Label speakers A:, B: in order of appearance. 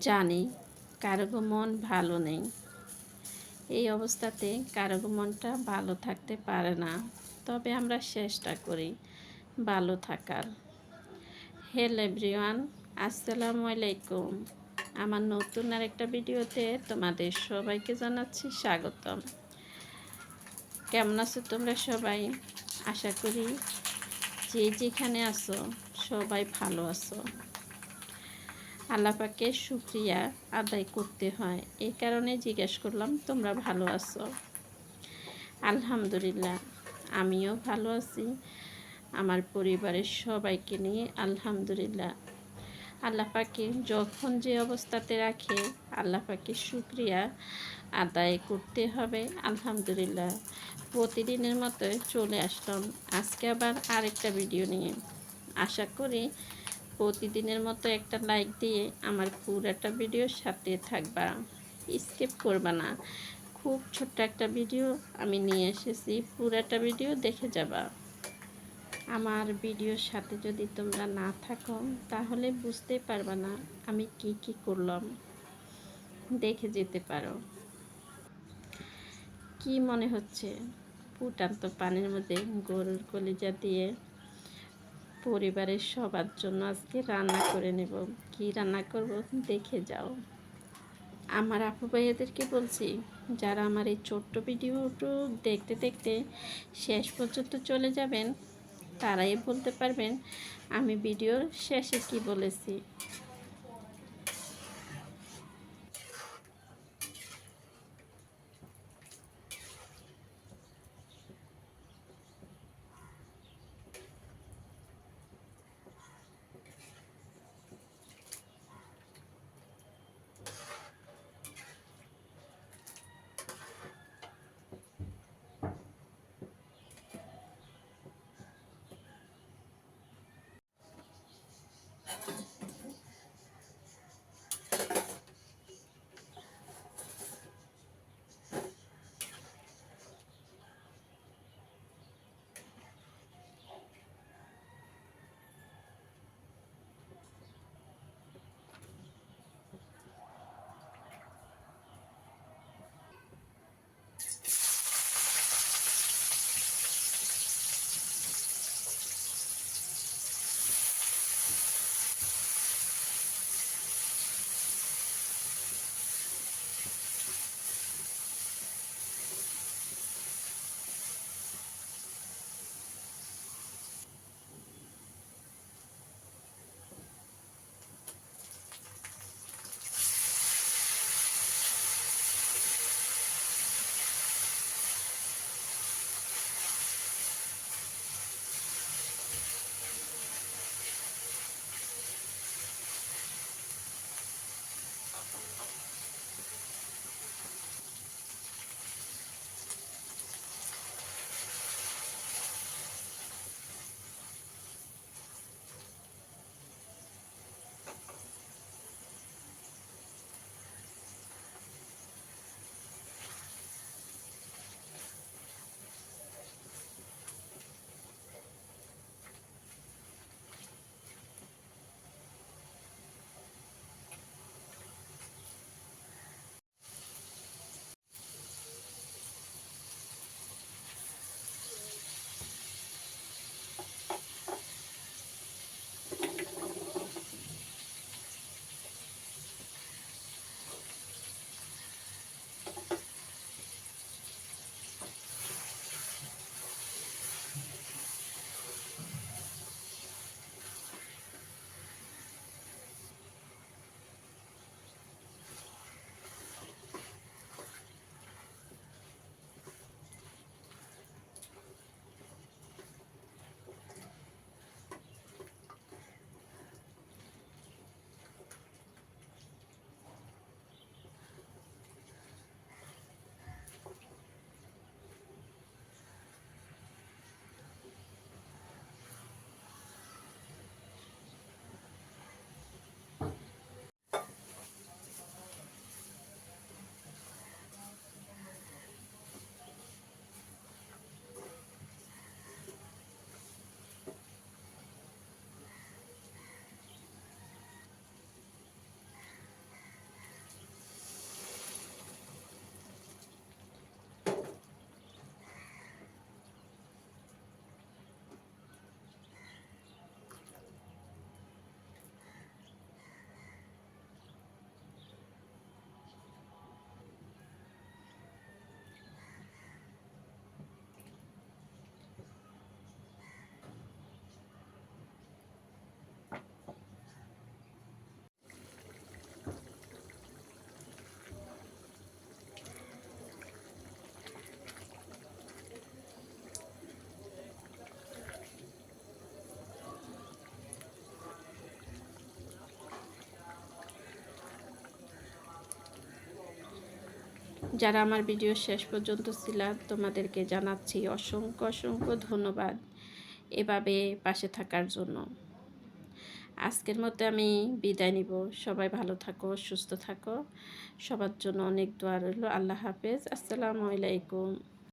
A: জানি কারও মন ভালো নেই। এই অবস্থাতে কারও মনটা ভালো থাকতে পারে না। তবে আমরা চেষ্টা করি ভালো থাকার। হ্যালো এভরিওয়ান আসসালামু আলাইকুম। আমার নতুন আরেকটা ভিডিওতে তোমাদের সবাইকে জানাচ্ছি স্বাগতম। কেমন আছো তোমরা সবাই? আশা করি যে যেখানে আছো সবাই ভালো আছো। আল্লাপাকে শুক্রিয়া আদায় করতে হয়। এই কারণে জিজ্ঞেস করলাম, তোমরা ভালো আছো? আলহামদুলিল্লাহ, আমিও ভালো আছি। আমার পরিবারের সবাইকে নিয়ে আলহামদুলিল্লাহ। আল্লাহ পাকে যখন যে অবস্থাতে রাখে আল্লাহ পাকে শুক্রিয়া আদায় করতে হবে, আলহামদুলিল্লাহ। প্রতিদিনের মতো চলে আসলাম। আজকে আবার আরেকটা ভিডিও নিয়ে। আশা করি প্রতিদিনের মতো একটা লাইক দিয়ে আমার পুরোটা ভিডিওর সাথে থাকবা। স্কিপ করবা না। খুব ছোট্ট একটা ভিডিও আমি নিয়ে এসেছি। পুরোটা ভিডিও দেখে যাবা। আমার ভিডিওর সাথে যদি তোমরা না থাকো, তাহলে বুঝতে পারবা না আমি কি কি করলাম। দেখে যেতে পারো। কি মনে হচ্ছে? ফুটান্ত পানির মধ্যে গরুর কলিজা দিয়ে পরিবারের সবার জন্য আজকে রান্না করে নেব। কি রান্না করব দেখে যাও। আমার আপু ভাইয়াদেরকে বলছি, যারা আমার এই ছোট্ট ভিডিওটু দেখতে দেখতে শেষ পর্যন্ত চলে যাবেন, তারাই বলতে পারবেন আমি ভিডিওর শেষে কি বলেছি। যারা আমার ভিডিও শেষ পর্যন্ত ছিল, তোমাদেরকে জানাচ্ছি অসংখ্য অসংখ্য ধন্যবাদ এভাবে পাশে থাকার জন্য। আজকের মতো আমি বিদায় নিব। সবাই ভালো থাকো, সুস্থ থাকো। সবার জন্য অনেক দোয়া রইল। আল্লাহ হাফেজ। আসসালামু আলাইকুম।